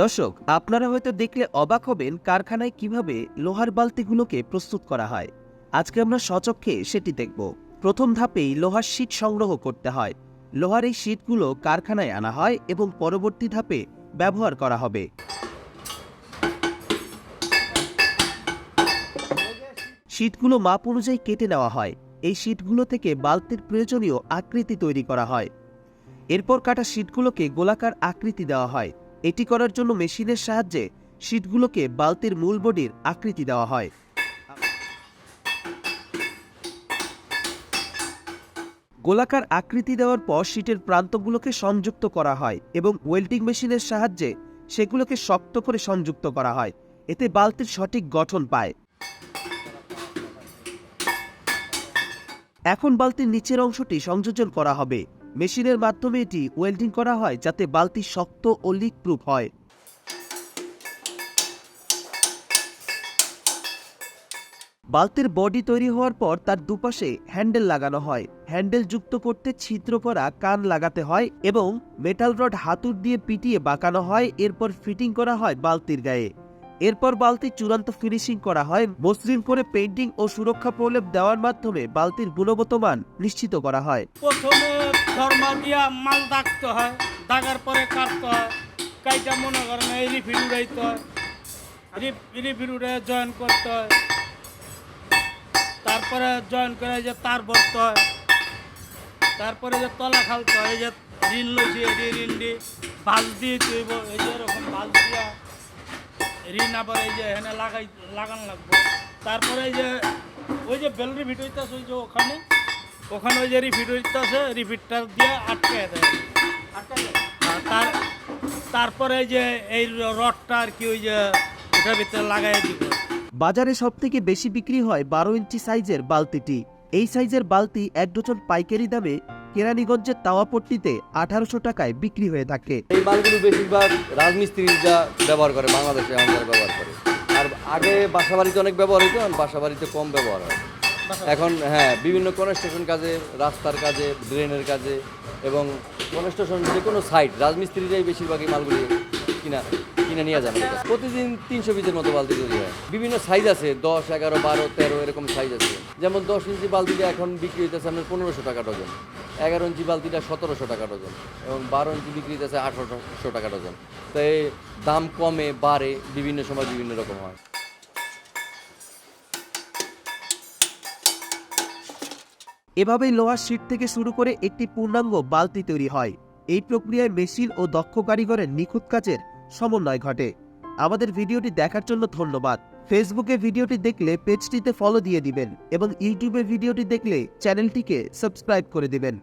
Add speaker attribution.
Speaker 1: দর্শক, আপনারা হয়তো দেখলে অবাক হবেন কারখানায় কীভাবে লোহার বালতিগুলোকে প্রস্তুত করা হয়। আজকে আমরা সচক্ষে সেটি দেখব। প্রথম ধাপেই লোহার শীট সংগ্রহ করতে হয়। লোহার এই শীটগুলো কারখানায় আনা হয় এবং পরবর্তী ধাপে ব্যবহার করা হবে। শীটগুলো মাপ অনুযায়ী কেটে নেওয়া হয়। এই শীটগুলো থেকে বালতির প্রয়োজনীয় আকৃতি তৈরি করা হয়। এরপর কাটা শীটগুলোকে গোলাকার আকৃতি দেওয়া হয়। এটি করার জন্য মেশিনের সাহায্যে শীটগুলোকে বালতির মূল বডির আকৃতি দেওয়া হয়। গোলাকার আকৃতি দেওয়ার পর শীটের প্রান্তগুলোকে সংযুক্ত করা হয় এবং ওয়েল্ডিং মেশিনের সাহায্যে সেগুলোকে শক্ত করে সংযুক্ত করা হয়। এতে বালতির সঠিক গঠন পায়। এখন বালতির নিচের অংশটি সংযোজন করা হবে। মেশিনের মাধ্যমে এটি ওয়েল্ডিং করা হয় যাতে বালতি শক্ত ও লিক প্রুফ হয়। বালতির বডি তৈরি হওয়ার পর তার দুপাশে হ্যান্ডেল লাগানো হয়। হ্যান্ডেল যুক্ত করতে ছিদ্র করা কান লাগাতে হয় এবং মেটাল রড হাতুর দিয়ে পিটিয়ে বাঁকানো হয়। এরপর ফিটিং করা হয় বালতির গায়ে। এরপর বালতির চূড়ান্ত ফিনিশিং করা হয়। মসৃণ করে পেন্টিং ও সুরক্ষা প্রলেপ দেওয়ার মাধ্যমে বালতির গুণগত মান নিশ্চিত করা হয়।
Speaker 2: প্রথমে ফর্মা দিয়া মাল দাগতে হয়, দাগার পরে কাটতে হয়। কাইটা মনে করেন এই রিফিল উড়াইতে হয়। রিফিল উড়ে জয়েন করতে হয়। তারপরে জয়েন করে এই যে তার ভরতে হয়। তারপরে যে তলা খালতে হয়, এই যে ঋণ লইছি এটি ঋণ দি বাল দিয়ে তৈব, এই যে এরকম বাল দিয়া ঋণ আবার এই যে এখানে লাগাই লাগান লাগবে। তারপরে এই যে ওই যে বেল রিফিট হইতেছে ওই যে ওখানে ওখানে ওই যে রিফিট হইতেছে রিফিটটা দিয়ে আটকে দেয়? আর তার তারপরে এই যে এই রডটা আর কি ওই যে ওটার ভিতরে লাগাই দিব।
Speaker 1: বাজারে সবথেকে বেশি বিক্রি হয় বারো ইঞ্চি সাইজের বালতিটি। এই সাইজের বালতি এক ডজন পাইকারি দামে কেরানীগঞ্জের তাওয়াপট্টিতে আঠারোশো টাকায় বিক্রি হয়ে থাকে।
Speaker 3: এই মালগুলো বেশিরভাগ রাজমিস্ত্রিরা ব্যবহার করে বাংলাদেশে আমাদের ব্যবহার করে। আর আগে বাসা বাড়িতে অনেক ব্যবহার হতো এখন বাসা বাড়িতে কম ব্যবহার হয়। এখন হ্যাঁ বিভিন্ন কনস্ট্রাকশন কাজে রাস্তার কাজে ড্রেনের কাজে এবং কনস্ট্রাকশন যে কোনো সাইট রাজমিস্ত্রিরাই বেশিরভাগ এই মালগুলি কিনা। কিনে নিয়ে যান প্রতিদিন তিনশো পিসের মতো বালতি তৈরি হয়। বিভিন্ন সাইজ আছে, দশ, এগারো, বারো, তেরো, এরকম সাইজ আছে। যেমন দশ ইঞ্চি বালতিটা এখন বিক্রি হইতেছে আপনার পনেরোশো টাকা ডজন। এগারো ইঞ্চি বালতিটা সতেরোশো টাকা ডজন এবং বারো ইঞ্চি বিক্রি হইতেছে আঠারোশো টাকা ডজন। তো এই দাম কমে, বাড়ে, বিভিন্ন সময় বিভিন্ন রকম হয়।
Speaker 1: এভাবেই লোহার শীট থেকে শুরু করে একটি পূর্ণাঙ্গ বালতি তৈরি হয়। এই প্রক্রিয়ায় মেশিন ও দক্ষ কারিগরের নিখুঁত কাজের সমন্বয় ঘটে। আমাদের ভিডিওটি দেখার জন্য ধন্যবাদ। ফেসবুকে ভিডিওটি দেখলে পেজটিতে ফলো দিয়ে দিবেন এবং ইউটিউবে ভিডিওটি দেখলে চ্যানেলটিকে সাবস্ক্রাইব করে দিবেন।